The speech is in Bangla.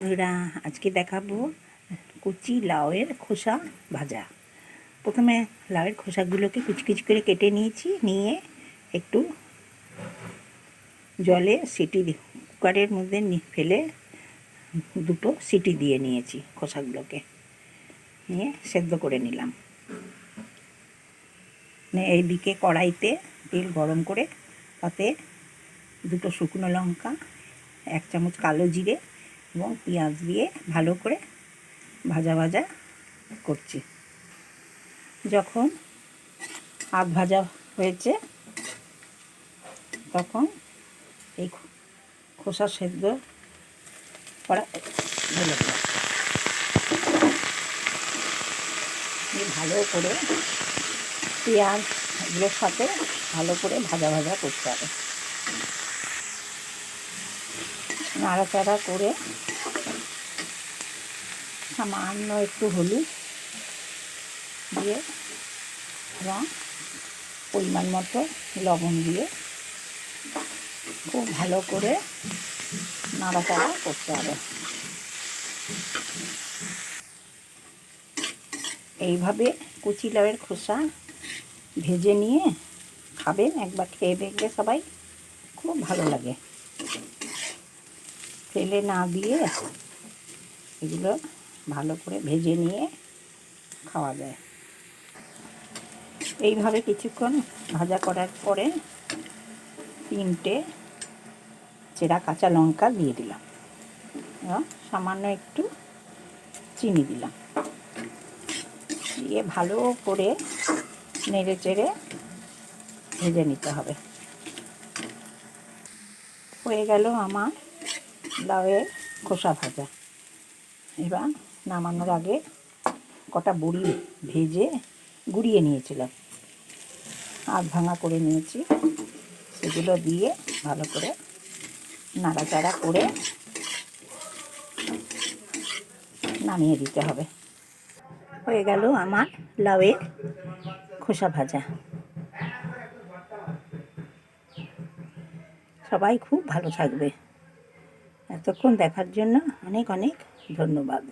বন্ধুরা আজকে দেখাবো কুচি লাউয়ের খোসা ভাজা। প্রথমে লাউয়ের খোসাগুলোকে কুচি কুচি করে কেটে নিয়েছি, নিয়ে একটু জলে সিটি কুকারের মধ্যে ফেলে দুটো সিটি দিয়ে নিয়েছি খোসাগুলোকে। নিয়ে সেদ্ধ করে নিলাম। নিয়ে এইদিকে কড়াইতে তেল গরম করে তাতে দুটো শুকনো লঙ্কা, এক চামচ কালো জিরে এবং পেঁয়াজ দিয়ে ভালো করে ভাজা ভাজা করছি। যখন আধ ভাজা হয়েছে, তখন এই খোসা সেদ্ধ করা ভালো করে পেঁয়াজ এগুলোর সাথে ভালো করে ভাজা ভাজা করতে হবে। নাড়াচাড়া করে সামান্য একটু হলুদ দিয়ে এবং পরিমাণ মতো লবণ দিয়ে খুব ভালো করে নাড়াচাড়া করতে হবে। এইভাবে কুচি লাউয়ের খোসা ভেজে নিয়ে খাবেন, একবার খেয়ে দেখবে সবাই খুব ভালো লাগে। ফেলে না দিয়ে এগুলো ভালো করে ভেজে নিয়ে খাওয়া যায়। এইভাবে কিছুক্ষণ ভাজা করার পরে তিনটে চেরা কাঁচা লঙ্কা দিয়ে দিলাম। এবং সামান্য একটু চিনি দিলাম। দিয়ে ভালো করে নেড়ে চেড়ে ভেজে নিতে হবে। হয়ে গেল আমার লাউয়ের খোসা ভাজা। এবার নামানোর আগে কটা বড়ি ভেজে গুঁড়িয়ে নিয়েছিলাম। আধ ভাঙা করে নিয়েছি। সেগুলো দিয়ে ভালো করে নাড়াচাড়া করে নামিয়ে দিতে হবে। হয়ে গেল আমার লাউয়ের খোসা ভাজা। সবাই খুব ভালো থাকবে। এতক্ষণ দেখার জন্য অনেক অনেক ধন্যবাদ।